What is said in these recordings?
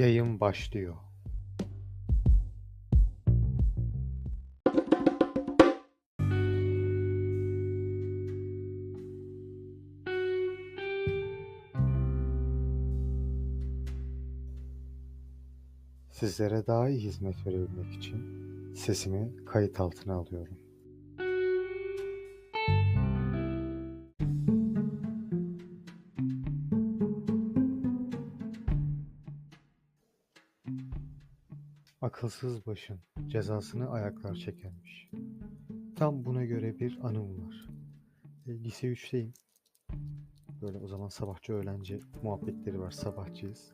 Yayın başlıyor. Sizlere daha iyi hizmet verebilmek için sesimi kayıt altına alıyorum. Akılsız başın cezasını ayaklar çekermiş. Tam buna göre bir anım var. E, lise 3'teyim. Böyle o zaman sabahçı öğlenci muhabbetleri var. Sabahçıyız.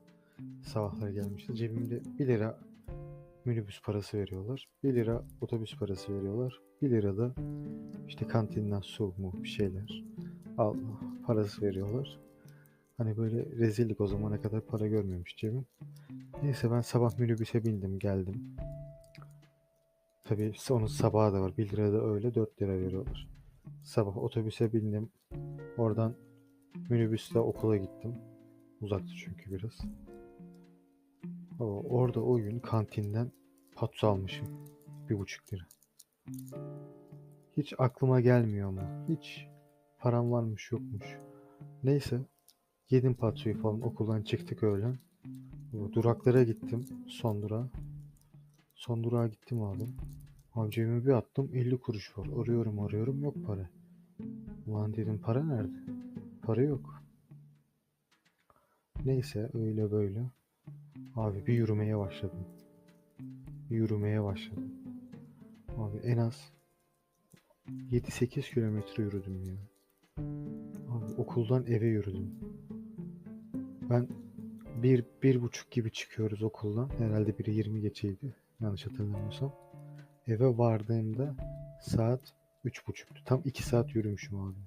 Sabahları gelmişti. Cebimde 1 lira minibüs parası veriyorlar. 1 lira otobüs parası veriyorlar. 1 lira da işte kantinden su mu bir şeyler al parası veriyorlar. Hani böyle rezillik o zamana kadar para görmemiş cebim. Neyse ben sabah minibüse bindim geldim. Tabii onun sabahı da var. 1 lira da öyle 4 lira veriyorlar. Sabah otobüse bindim. Oradan minibüsle okula gittim. Uzaktı çünkü biraz. Orada o gün kantinden patso almışım. Bir buçuk lira. Hiç aklıma gelmiyor ama. Hiç param varmış yokmuş. Neyse. Yedim patsoyu falan okuldan çıktık öğlen. Duraklara gittim. Son durağa. Son durağa gittim abi. Abi cebime bir attım 50 kuruş var. Arıyorum arıyorum yok para. Ulan dedim para nerede? Para yok. Neyse öyle böyle. Abi bir yürümeye başladım. Bir yürümeye başladım. Abi en az 7-8 kilometre yürüdüm ya. Abi okuldan eve yürüdüm. Ben bir, bir buçuk gibi çıkıyoruz okuldan. Herhalde biri 20 geçeydi. Yanlış hatırlamıyorsam. Eve vardığımda saat üç buçuktu. Tam iki saat yürümüşüm abi.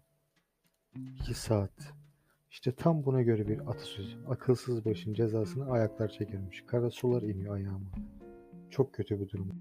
İki saat. İşte tam buna göre bir atasözü. Akılsız başın cezasını ayaklar çekermiş. Kara sular iniyor ayağıma. Çok kötü bir durum.